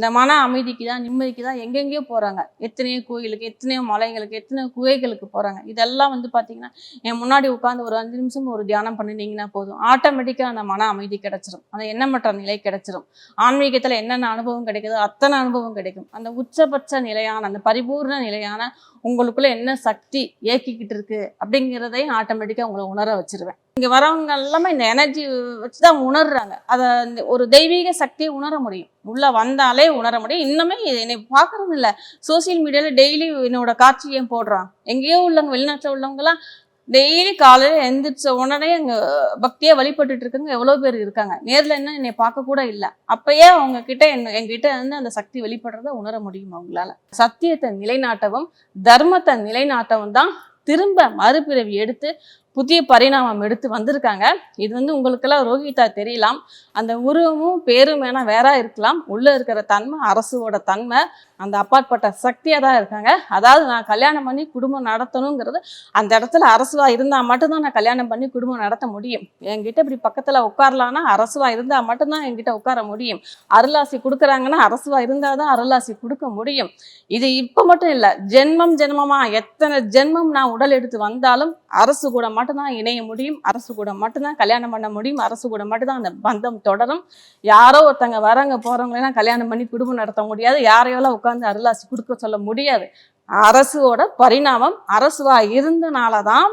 இந்த மன அமைதிக்கு தான் நிம்மதிக்கு தான் எங்கெங்கேயோ போகிறாங்க எத்தனையோ கோயிலுக்கு எத்தனையோ மலைகளுக்கு எத்தனையோ குகைகளுக்கு போகிறாங்க இதெல்லாம் வந்து பார்த்தீங்கன்னா என் முன்னாடி உட்காந்து ஒரு அஞ்சு நிமிஷம் ஒரு தியானம் பண்ணினீங்கன்னா போதும். ஆட்டோமேட்டிக்காக அந்த மன அமைதி கிடைச்சிரும். அந்த எண்ணமற்ற நிலை கிடச்சிரும். ஆன்மீகத்தில் என்னென்ன அனுபவம் கிடைக்குதோ அத்தனை அனுபவம் கிடைக்கும். அந்த உச்சபட்ச நிலையான அந்த பரிபூர்ண நிலையான உங்களுக்குள்ளே என்ன சக்தி இயக்கிக்கிட்டு இருக்குது அப்படிங்கிறதையும் ஆட்டோமேட்டிக்காக உங்களை உணர வச்சிருவேன். இங்கே வரவங்க எல்லாமே இந்த எனர்ஜி வச்சு தான் உணர்றாங்க. அதை ஒரு தெய்வீக சக்தியை உணர முடியும். உள்ளே வந்தாலே உணர முடியும். இன்னுமே என்னை பார்க்கறது இல்லை. சோசியல் மீடியாவில் டெய்லி என்னோட காட்சியை போடுறான்? எங்கேயோ உள்ளவங்க வெளிநாட்டில் உள்ளவங்கலாம் டெய்லி காலையில் எந்திரிச்ச உடனே அங்கே பக்தியாக வழிபட்டுட்டு இருக்கவங்க எவ்வளோ பேர் இருக்காங்க. நேரில் என்ன என்னை பார்க்க கூட இல்லை. அப்பயே அவங்க கிட்ட என்ன எங்கிட்ட இருந்து அந்த சக்தி வெளிப்படுறத உணர முடியும் அவங்களால. சத்தியத்தை நிலைநாட்டவும் தர்மத்தை நிலைநாட்டவும் தான் திரும்ப மறுபிறவி எடுத்து புதிய பரிணாமம் எடுத்து வந்திருக்காங்க. இது வந்து உங்களுக்கெல்லாம் ரோஹிதா தெரியலாம். அந்த உருவமும் பேரும் வேணால் வேற இருக்கலாம். உள்ளே இருக்கிற தன்மை அரசுவோட தன்மை அந்த அப்பாற்பட்ட சக்தியாக தான் இருக்காங்க. அதாவது நான் கல்யாணம் பண்ணி குடும்பம் நடத்தணுங்கிறது அந்த இடத்துல அரசுவாக இருந்தால் மட்டும்தான் நான் கல்யாணம் பண்ணி குடும்பம் நடத்த முடியும். என்கிட்ட இப்படி பக்கத்தில் உட்காரலான்னா அரசுவாக இருந்தால் மட்டும்தான் என்கிட்ட உட்கார முடியும். அருளாசி கொடுக்குறாங்கன்னா அரசுவாக இருந்தால் தான் அருளாசி கொடுக்க முடியும். இது இப்போ மட்டும் இல்லை ஜென்மம் ஜென்மமாக எத்தனை ஜென்மம் நான் உடல் எடுத்து வந்தாலும் அரசு கூட மட்டும்தான் இணைய முடியும் அரசு கூட மட்டும்தான் கல்யாணம் பண்ண முடியும் அரசு கூட மட்டும்தான் அந்த பந்தம் தொடரும். யாரோ ஒருத்தங்க வரவங்க போகிறவங்களெல்லாம் கல்யாணம் பண்ணி குடும்பம் நடத்த முடியாது. யாரையெல்லாம் உட்காந்து அருளாசி கொடுக்க சொல்ல முடியாது. அரசுவோட பரிணாமம் அரசுவாக இருந்தனால தான்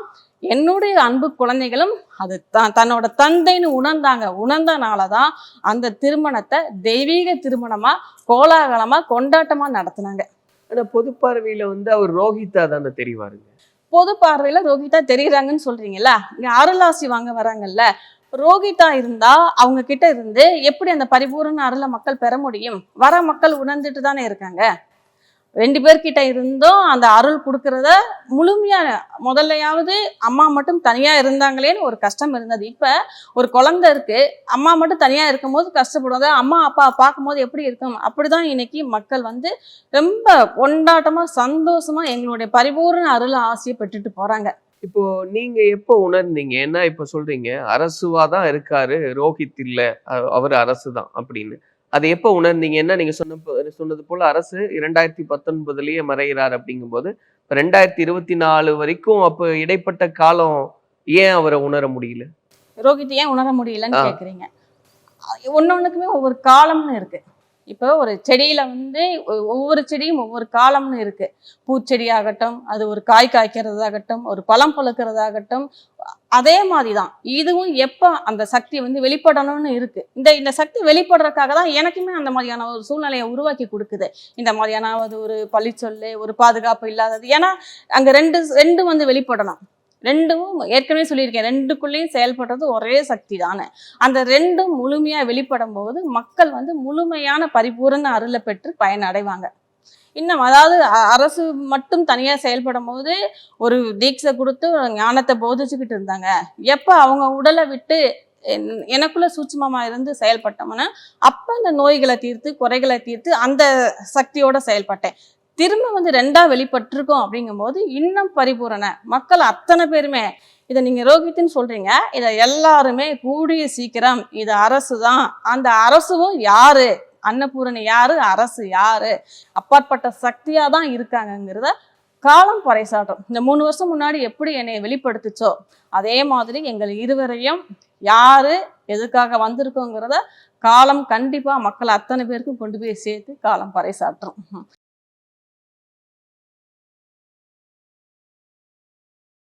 என்னுடைய அன்பு குழந்தைகளும் அது த தன்னோட தந்தைன்னு உணர்ந்தாங்க. உணர்ந்தனால தான் அந்த திருமணத்தை தெய்வீக திருமணமாக கோலாகலமாக கொண்டாட்டமாக நடத்துனாங்க. ஆனால் பொது வந்து அவர் ரோஹிதா தானே தெரிவாருங்க. பொது பார்வையில ரோகிதா தெரியுறாங்கன்னு சொல்றீங்கல்ல? இங்க அருளாசி வாங்க வராங்கல்ல? ரோகிதா இருந்தா அவங்க கிட்ட இருந்து எப்படி அந்த பரிபூரண அருளை மக்கள் பெற முடியும்? வர மக்கள் உணர்ந்துட்டு தானே இருக்காங்க? ரெண்டு பேர்கிட்ட இருந்தும் அந்த அருள் கொடுக்கறத முழுமையாக முதல்லையாவது அம்மா மட்டும் தனியாக இருந்தாங்களேன்னு ஒரு கஷ்டம் இருந்தது. இப்போ ஒரு குழந்தை இருக்குது அம்மா மட்டும் தனியாக இருக்கும்போது போது கஷ்டப்படுவாங்க அம்மா அப்பா பார்க்கும்போது எப்படி இருக்கும்? அப்படிதான் இன்னைக்கு மக்கள் வந்து ரொம்ப கொண்டாட்டமாக சந்தோஷமாக எங்களுடைய பரிபூரண அருள் ஆசையை பெற்றுட்டு போகிறாங்க இப்போ நீங்க எப்போ உணர்ந்தீங்க? என்ன இப்ப சொல்றீங்க அரசுவா தான் இருக்காரு ரோஹித் இல்ல அவர் அரசு தான் அப்படின்னு. அதை எப்போ உணர்ந்தீங்க என்ன நீங்க சொன்ன சொன்னது போல அரசு இரண்டாயிரத்தி பத்தொன்பதுலயே மறைகிறார் அப்படிங்கும்போது ரெண்டாயிரத்தி இருபத்தி நாலு வரைக்கும் அப்போ இடைப்பட்ட காலம் ஏன் அவரை உணர முடியல? ரோகித் ஏன் உணர முடியலன்னு. கேக்குறீங்க? ஒன்னொன்னுக்குமே ஒவ்வொரு காலம்னு இருக்கு. இப்போ ஒரு செடியில் வந்து ஒவ்வொரு செடியும் ஒவ்வொரு காலம்னு இருக்குது பூச்செடி ஆகட்டும் அது ஒரு காய் காய்க்கிறதாகட்டும் ஒரு பழம் பழுக்கிறதாகட்டும் அதே மாதிரி தான் இதுவும் எப்போ அந்த சக்தி வந்து வெளிப்படணும்னு இருக்குது இந்த இந்த சக்தி வெளிப்படுறதுக்காக தான் எனக்குமே அந்த மாதிரியான ஒரு சூழ்நிலையை உருவாக்கி கொடுக்குது. இந்த மாதிரியான அது ஒரு பழிச்சொல்லு ஒரு பாதுகாப்பு இல்லாதது. ஏன்னா அங்கே ரெண்டு ரெண்டும் வந்து வெளிப்படணும் ரெண்டும் ஏற்கனவே சொல்லியிருக்கேன். ரெண்டுக்குள்ளேயும் செயல்படுறது ஒரே சக்தி தானே. அந்த ரெண்டும் முழுமையாக வெளிப்படும் போது மக்கள் வந்து முழுமையான பரிபூரண அருளை பெற்று பயனடைவாங்க. இன்னும் அதாவது அ- அரசு மட்டும் தனியாக செயல்படும் போது ஒரு தீட்சை கொடுத்து ஞானத்தை போதிச்சுக்கிட்டு இருந்தாங்க. எப்போ அவங்க உடலை விட்டு என்- எனக்குள்ள சூட்சமமாக இருந்து செயல்பட்டோம்னா அப்போ அந்த நோய்களை தீர்த்து குறைகளை தீர்த்து அந்த சக்தியோட செயல்பட்டேன். திரும்ப வந்து ரெண்டாக வெளிப்பட்டிருக்கோம் அப்படிங்கும்போது இன்னும் பரிபூரண மக்கள் அத்தனை பேருமே. இதை நீங்கள் ரோகித்துன்னு சொல்கிறீங்க இதை எல்லாருமே கூடிய சீக்கிரம் இது அரசு தான் அந்த அரசும் யார்? அன்னபூரணி யார்? அரசு யார்? அப்பாற்பட்ட சக்தியாக தான் இருக்காங்கங்கிறத காலம் பறைசாற்றும். இந்த மூணு வருஷம் முன்னாடி எப்படி என்னை வெளிப்படுத்துச்சோ அதே மாதிரி எங்கள் இருவரையும் யாரு எதுக்காக வந்திருக்கோங்கிறத காலம் கண்டிப்பாக மக்கள் அத்தனை பேருக்கும் கொண்டு போய் சேர்த்து காலம் பறைசாற்றும்.